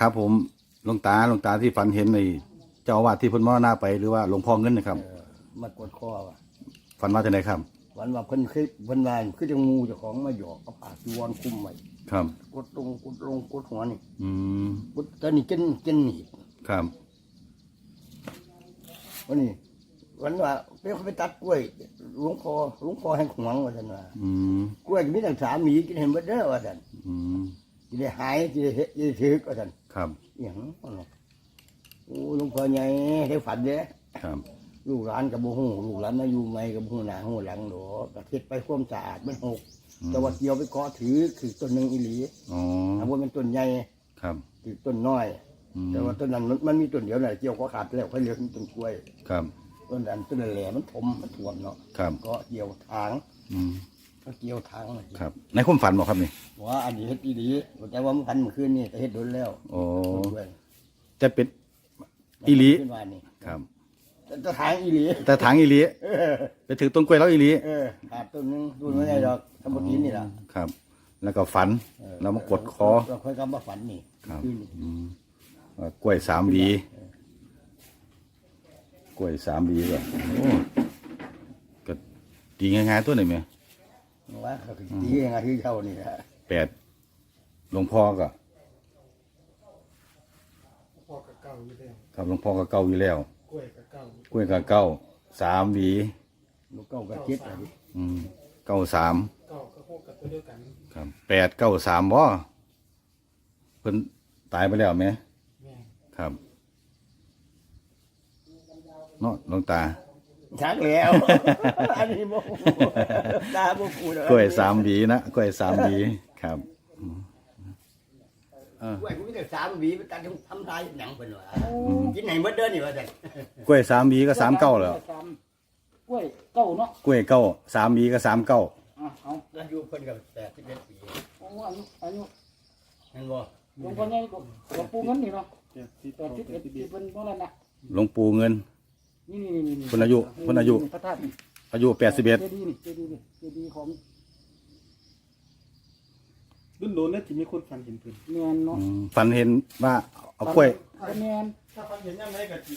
ครับผมหลวงตาหลวงตาที่ฝันเห็นในเจ้าอาวาสที่เพิ่นมรณาไปหรือว่าหลวงพ่อเงินนะครับ เออมากดคอว่ะฝันว่าจะไหนครับ วันว่าเพิ่นคือเพิ่นว่าคือจังงูเจ้าของมาหยอกเอาปากจีวรคุมไว้ครับ กดลงกดลงกดหัวนี่อืมกดตอนนี้เจนเจนหนีบครับ วันนี้วันว่าไปเขาไปตัดกล้วยหลวงพ่อหลวงพ่อแห่งขวางว่าท่านว่าอืมกล้วยมีตั้งสามหมีกินเห็นเบิดเด้อว่าท่านอืมสิได้หายสิได้เฮ็ดสิได้ถือว่าท่าน ครับอหย่างนั้นเนาะโอ้หลวงพ่อใหญ่ได้ฝันเด้ครับลูกหลานกับบ่ฮู้ลูกหลานมาอยู่ใหม่กับบ่ฮู้หน้าฮู้หลังดอกก็เฮ็ดไปความสะอาดมันหกแต่ว่าเกี่ยวไปเกาะถือคือต้นหนึงอีหลีอ๋อถ้าว่ามันต้นใหญ่ครับถือต้นน้อยอืมแต่ว่าต้นนั้นมันมันมีต้นเดียวน่ะเกี่ยวก็ขาดแล้วค่อยเหลือต้นกล้วย ครับต้นนั้นต้นแหล่มันถมมันท่วมเนาะครับก็เกี่ยวทางอืม ก็เกี่ยวทางน่ะครับในความฝันบอกครับนี่ว่าอันนี้เฮ็ดอีหลีแต่ว่ามันพันเมื่อคืนนี่ก็เฮ็ดโดนแล้วโอ้ต้นกล้วยจะเป็นอีหลีขึ้นมานี่ครับแต่จะทางอีหลีแต่ถางอีหลีเออไปถือต้นกล้วยแล้วอีหลีเออขาดต้นหนึงดูไม่ได้ดอกทำบ่กินนี่ล่ะครับ แล้วก็ฝันเออแล้วมากดคอ เราค่อยกำมาฝันนี่ครับ คืนนี่อืมว่ากล้วยสามหวีกล้วยสามหวีก็โอ้ก็ดีง่ายๆตัวหนึ่งไหม ว่าเขาคือตียังไงที่เท่านี่ฮะแปดหลวงพ่อก็พ่อกับเก่าอยู่แล้วครับหลวงพ่อก็เก้าอยู่แล้วกล้วยกับเก่ากล้วยก็เก้าสามหวีลูกเก้ากับเจ็ดอะดิอืมเก้าสามเก่ากับพวกกับตัวเดียวกันครับแปดเก้าสามบ่เพิ่นตายไปแล้วไหมแม่ ครับเนาะหลวงตา ชักแล้ว อันนี้โมตาโมกูเลยกล้วยสามหวีนะกล้วยสามหวีครับอืมเออกล้วยกูมีแต่สามหวีมันตัดทำทายหนังเป็นวะกินไหนเมื่อเดือนนี่วะแต่กล้วยสามหวีก็สามเก้าแล้วกล้วยเก้าเนาะกล้วยเก้าสามหวีก็สามเก้าอะเอาอายุเพิ่นกับแปดสิบเอ็ดปีเอาอายุอายุเห็นบ่หลวงพ่อใหญ่ก็หลวงปู่เงินนี่เนาะเจ็ดสิบแปดสิบเอ็ดปีเป็นบ่นั่นน่ะหลวงปู่เงิน นี่นี่นี่นี่เพิ่นอายุเพิ่นอายุ พระธาตุนี่อายุแปดสิบเอ็ดเจดีย์นี่เจดีย์นี่เจดีย์ของรุ่นโดนแล้วที่มีคนฟันเห็นเพิ่นแมนเนาะฝันเห็นว่าเอากล้วยเป็นแมนถ้าฟันเห็นยังไงกับจี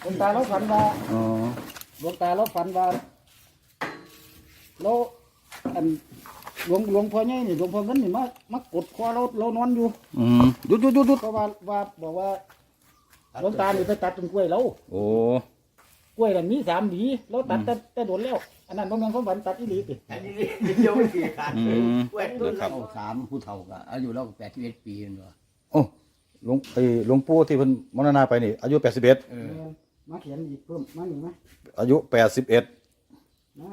หลวงตาเราฝันว่าอ๋อหลวงตาเราฝันว่าเราอันหลวงหลวงพ่อใหญ่นี่หลวงพ่อเงินนี่มามากดคอเราเรานอนอยู่อืมหยุดหยุดหยุดหยุดเพราะว่าว่าบอกว่า หลวงตานี่ไปตัดต้นกล้วยเราโอ้กล้วยน่ะมีสามหวีเราตัดแต่แต่โดนแล้ว อันนั้นบ่แม่นความฝันตัดอีหลีติอันนี้เดียวไม่กี่ขาดอืมกล้วยต้นเราสามผู้เฒ่าก็อายุเราก็แปดสิบเอ็ดปีนั่นวะโอ้หลวงไอ้หลวงปู่ที่เพิ่นมรณาไปนี่ อายุแปดสิบเอ็ดเออมาเขียนอีกเพิ่มมาหนึ่งไหมอายุแปดสิบเอ็ดนะ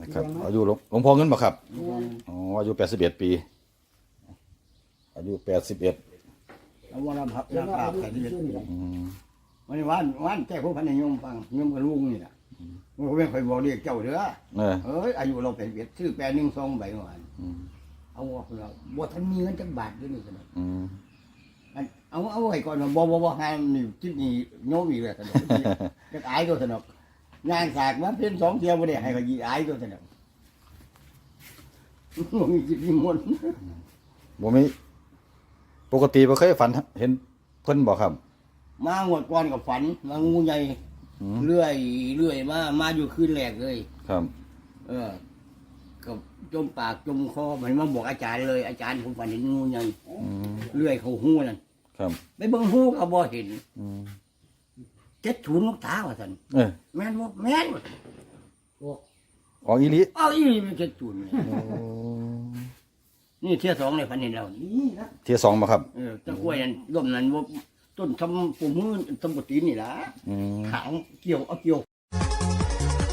นะครับเรียงไหมอายุหลวงหลวงพ่อเงินบ่ครับแม่นอ๋ออายุแปดสิบเอ็ดปี อายุแปดสิบเอ็ด แล้วว่าเราพับเขียเรานว่าภาอาพยุแปดสิบเอ็ดชื่อปีนี่แหละอืมวันนี้ว่านว่านแก้พวกพันในยมฟังยมกับลุงนี่แหละมันก็ไม่เคยบอกเรียกเจ้าเด้อเออเอ้ยอายุเราเป็นเวียดชื่อแปดหนึ่งสองใบเมื่อวานอืมเอาว่าเราบ่ทันมีเงินจักบาทด้วยนี่สนออืมอันเอาเอาไว้ก่อนว่าบ่บ่บ่ให้นี่จิตนี่โยมอีกแล้วสนอกจักอายตัวสนอกงานสากมาเป็นสองเที่ยวบ่ได้ให้ก็ยีอายตัวสนอกบ่มีจิตมีมนต์บ่มี ปกติบ่เคยฝันเห็นเพิ่นบ่ครับ มางวดก่อนกับฝันมางูใหญ่อืม เรื่อยเรื่อยมามาอยู่คืนแรกเลย ครับ เออกับจมปากจมคอมันมาบอกอาจารย์เลย อาจารย์ผมฝันเห็นงูใหญ่อืมเลื่อยเขาหูนั่นครับไปเบิ่งหูก็บ่เห็นอืมเจ็ดศูนย์ลูกตาว่าซั่นเออแม่นบ่แม่นบ่ออกอีหลีอ้าวอีนี่มันเจ็ดศูนย์เนี่ย นี่เที่ยสองเลยฝันเห็นเรานี่นะเที่ยสองบ่ครับ เออตะกล้วยนั่นร่มนั้นบ่ต้นทำปุ่มมือทำปตีนนี่ล่ะอืม ขางเกี่ยวเอาเกี่ยว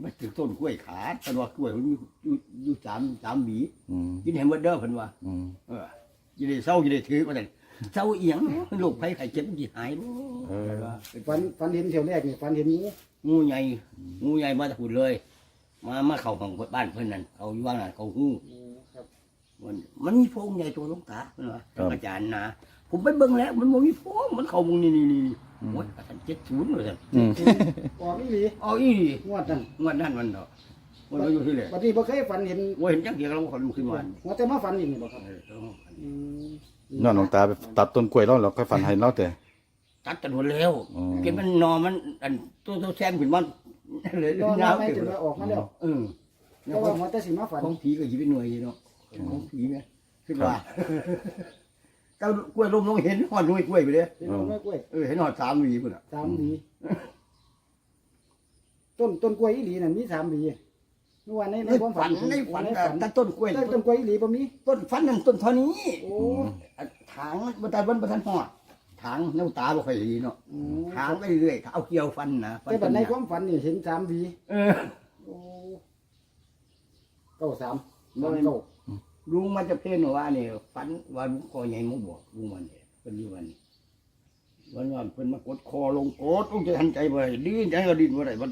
ไม่ถึงต้นกล้วยขาดแต่ว่ากล้วยมันอยู่อยู่อยู่สามสามหวีอืมกินเห็นเบิดเด้อเพิ่นว่าอืมเออจะได้เศร้าจะได้ถือว่าแต่นเศร้าเอียงโรคภัยไข้เจ็บมันสิหายบ่เออฝันฝันเห็นเที่ยวแรกนี่ฝันเห็นงูงูใหญ่งูใหญ่มาจากหุ่นเลย มามาเข้าของบ้านเพิ่นนั่นเอาอยู่ว่านั่นเขาฮู้ ครับมันมันมีโพรงใหญ่ตัวหลวงตาเพิ่นว่าอาจารย์นะผมไปเบิ่งแล้ว มันบ่มีโพรงมันเข้ามุงนี่นี่นี่ โอ้ยอาจารย์70เลยท่านอืมออกอีหลีเอาอีหลีงวดนั้นงวดนั้นมันดอกมันก็อยู่ที่แหละบัดนี้บ่เคยฝันเห็นว่าเห็นจักเดียวเราคนลุกขึ้นมาหัวแต่มาฝันอีกนี่บ่ครับเออต้องอืมย้อนหลวงตาไปตัดต้นกล้วยแล้วเราก็ฝันให้เราแต่ ตัดกันหมดแล้วอ๋อ เก็บมันนอมันอันตัวตัวแซมขึ้นมันเลยรอยาวไม่เกิจนนว่าออกมาแล้วเออแต่ว่าหัวแต่สิมาฝัน ของผีก็ชีวิตหน่วยอยู่เนาะของผีไงขึ้นว่า เจ้ากล้วยลมลงเห็นหอดหน่วยกล้วยไปเลยเป็นเอาไม้กล้วยเออเห็นหอดสามหวีพุ่นอะสามหวีต้นต้นกล้วยอีหลีนั่นมีสามหวีเมื่อวานในในในความฝัฝันนในฝันในอะฝันแต่ต้นกล้วยแต่ต้นกล้วยอีหลีบ่มีต้นฝันนั่นต้นเท่านี้โอ้อะถางบันไดบนบันทันหอดถางน้ำตาบ่ค่อยดีเนาะอืมถางไปเรื่อยๆเอาเกี่ยวฟันนะฟัแต่บัดในต้นความฝันนี่เห็นสามหวีเออ โอ้เก้าสามบ่สามแม่น เก้า ลุงมันจะเพ่นว่าเนี่ยฝันว่าลุงคอใหญ่มาบอกลุงมันเนี่ยเป็นอยู่วันนี้วันวันเพิ่นมากดคอลงกดลุงจะทันใจบ่ได้ดิ้นใจก็ดิ้นบ่ได้มัน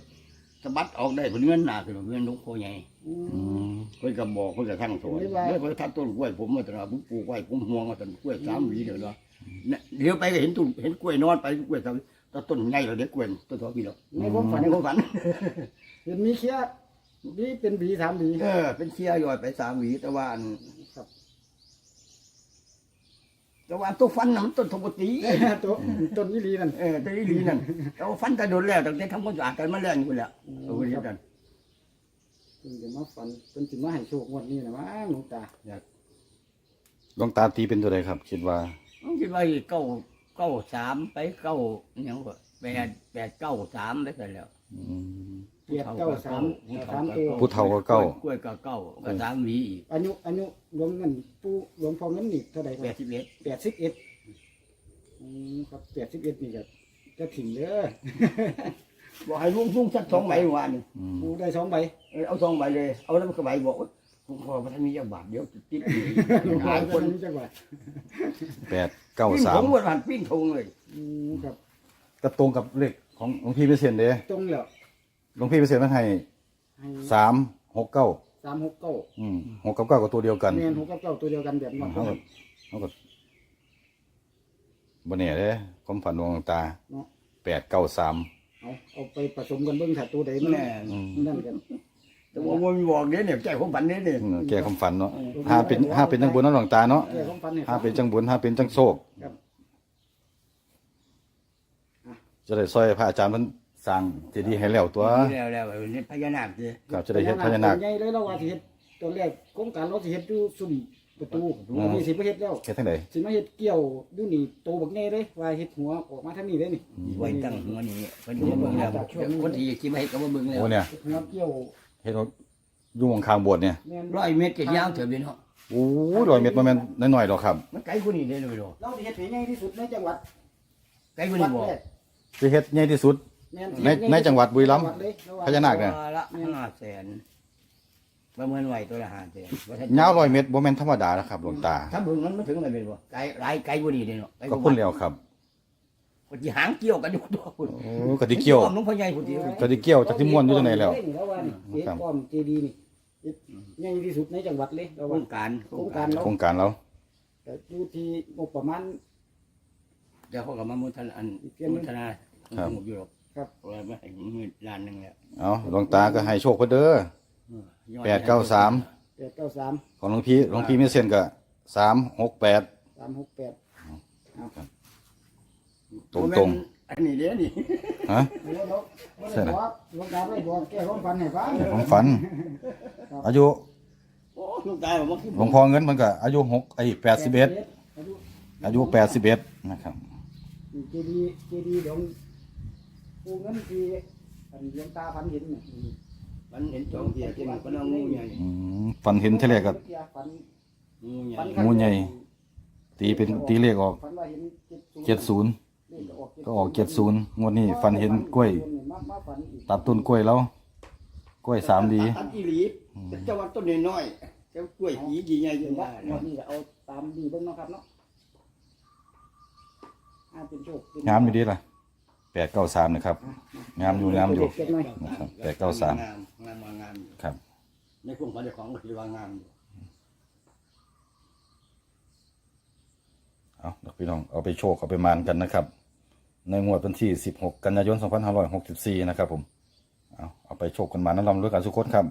สะบัดออกได้เพิ่นเงินหน้าขึ้นมาเงินลุงคอใหญ่อืมอืมเพิ่นก็บอกเพิ่นก็ทั้งสวนไม่ว่าเดี๋ยวเพิ่นทัดต้นกล้วยผมมาตราผมปลูกไว้ผมห่วงมาต้นกล้วยสามหวีเดี๋ยวเนาะเนี่ยเดี๋ยวไปก็เห็นต้นเห็นกล้วยนอนไปกล้วยสามแต่ต้นใหญ่แล้วเด็กกล้วยต้นทอพี่แล้วในความฝันในความฝันเห็นมีเคีย มีเป็นหวีสามหวีเออ เป็นเชียร์ยอดไปสามหวีแต่ว่าอันครับแต่ว่าตัวฟันน่ะมันต้นทบตีตัวต้นอีหลีนั่น เออตัวนี้ดีนั่นแต่ว่าฟันแต่โดนแล้วตั้งแต่ทำความสะอาดกันมาแล้วอยู่แล้วเอาไว้ที่นั่นเพิ่นจะมาฝันเพิ่นสิมาให้โชคงวดนี้นะว่าหลวงตาหลวงตาตีเป็นตัวใดครับ คิดว่าผมคิดว่าเก้าเก้าสามไปเก้าอหยังก็แปดแปดเก้าสามไปกันแล้ว อืม เปียกเก้าสามผู้สามเฒ่าตัวผู้เฒ่าก็เก้า กล้วยก็เก้าก็สามหวีอีกอายุอายุรวมเงินปู่รวมพอเงินนี่เท่าไหร่คแปรัดบสิบเอ็ดแปดสิบเอ็ดอืมครับแปดสิบเอ็ดนี่ก็จะถิ่งเด้อ บอกให้ลุงลุงสักสองใบเมื่อวานนี่อืม ปูได้สองใบเออเอาสองใบเลย เอาแล้วมันก็ใบบอกว่าผมขอพระท่านมีเจ้าบาทเดี๋ยวติดหนีหลายคนจังหวัดแปดเก้าปิ้งสาผมมวันหันปิ้งทงเลยอืมครับ ก็ตรงกับเลขของหลวงพี่เปอร์เซ็นต์เด้ตรงแล้ว หลวงพี่เปอร์เซ็นต์มันให้ให้สามหกเก้าสามหกเก้าอืมหกกับเก้าก็ตัวเดียวกันแมนหกกับเก้าตัวเดียวกันแบบนี้เขาก็เขาก็บนเนี่ยเด้ความฝันของหลวงตาแปดเก้าสามเอาเอาไปผสมกันเบิ่งถ้าตัวใดมันแน่อืมนั่นกันแต่ว่ามันบอกเนี่ยเนี่ยใจผมฝันเนี่ยเนี่ยอืมแก้ความฝันเนาะห้าเป็นห้าเป็นจังบุญเนาะหลวงตาเนาะแก้ของฟันให้ห้าเป็นจังบุญห้าเป็นจังโชคครับจะได้ซอยพระอาจารย์เพิ่น สร้างเจดีย์ให้แล้วตัวแล้วแล้วนี่พญานาคเลยก็จะได้เฮ็ดพญานาคใหญ่เลยเราว่าสิเฮ็ดตอนแรกโครงการเราสิเฮ็ดอยู่ซุ่มประตูอืมอันนี้สิบ่เฮ็ดแล้วเฮ็ดทั้งใดสิมาเฮ็ดเกี่ยวอยู่นี่โตบักแน่เลยว่าเฮ็ดหัวออกมาทางนี้เลยนี่ไว้ตั้งหัวนี้เพิ่นจะเบิ่งแล้วคนที่คิดมาให้ก็มาเบิ่งแล้วโอ้เนี่ยเฮ็ดหัวเกี่ยวเฮ็ดว่าอยู่ข้างๆโบสถ์เนี่ยแม่นร้อยเมตรจะยาวเท่านี้เนาะโอ้ยร้อยเมตรบ่แม่นน้อยๆหรอกครับ มันไกลกว่านี้ได้เลยเนาะเราสิเฮ็ดให้ใหญ่ที่สุดในจังหวัดไกลกว่านี้บ่แรกสิเฮ็ดใหญ่ที่สุด แม่นในในจังหวัดบุรีรัมย์จังหวัดเลยระหว่างพญานาคเนี่ย ตัวละห้าแสนประเมินไว้ตัวละห้าแสนยาวร้อยเมตรบ่แม่นธรรมดานะครับหลวงตาถ้าเบิ่งมันไม่ถึงอะไรเป็นบ่ไกลหลายไกลกว่านี้เด้เนาะไกลก็พุ่นแล้วครับคนที่หางเกี่ยวกันอยู่ตัวพุ่นโอ้ก็สิเกี่ยวน้องพ่อใหญ่พุ่นที่ก็สิเกี่ยวจากที่ม่วนอยู่จังไดแล้วเราว่านี่เฮ็ดป้อมเจดีย์นี่เฮ็ดใหญ่ที่สุดในจังหวัดเลยเราโครว่า งการโครงการเราโครงการเราแต่อยู่ที่งบประมาณ เดี๋ยวเขาก็มามุทนาอันอีกเพียงหนึ่มุงทนาครับหมดอยู่หรอก ครับเพราะว่าไม่ให้เงินล้านหนึงแล้วเอาหลวงตาก็ให้โชคเพิ่นเด้อยอแปดเก้าสามแปดเก้าสามของหลวงพี่หลวงพี่มีเส้นก็368สามหกแปดตรงๆอันนี้เด้นี่ๆฮะเดี๋ยวเราไม่ได้บอกหลวงตาไม่ได้บอกแก้ความฝันให้ฟังผมฝัน อายุโอ้ลูกตายบอกว่าคือหลวงพ่อเงินมันก็อายุ6ไอ้81อายุอายุ81นะครับ เจดีย์เจดีย์หลวง ปู่เงินที่อันหลวงตาพันเห็นน่ะมันเห็นสองเทียที่มันก็น้องงูใหญ่อืมฝันเห็นเท่าแรกก็ ฝันงูใหญ่ฝันงูใหญ่ ตีเป็นตีเลขออกฝันว่าเห็นเจ็ดศูนย์ก็ออกเจ็ดศูนย์งวดนี้ฟันเห็นกล้วย มามาฝันอีก ตัดต้นกล้วยแล้ว กล้วยสามดี ตัดอีหลีแต่เจ้าวันต้นน้อยๆเจ้ากล้วยหีกี่ใหญ่เห็จันงว่าว่าวันนี้ก็เอาตามดีเบิ่งเนาะครับเนาะอาเป็นโชคเป็นงามอยู่ดีล่ะ แปดเก้าสามนะครับ งามอยู่งามอยู่เจ็ดหน่อยนะครับแปดเก้าสามงามงามงามอยู่ครับ ในพวกพันธุ์ของก็คือว่างามอยู่เอาเดี๋ยวพี่น้องเอาไปโชคเอาไปมานกันนะครับ ในงวดวันที่ 16 กันยายน 2564 นะครับผม เอาเอาไปโชคกันมานะลำด้วยกันสุขคนครับ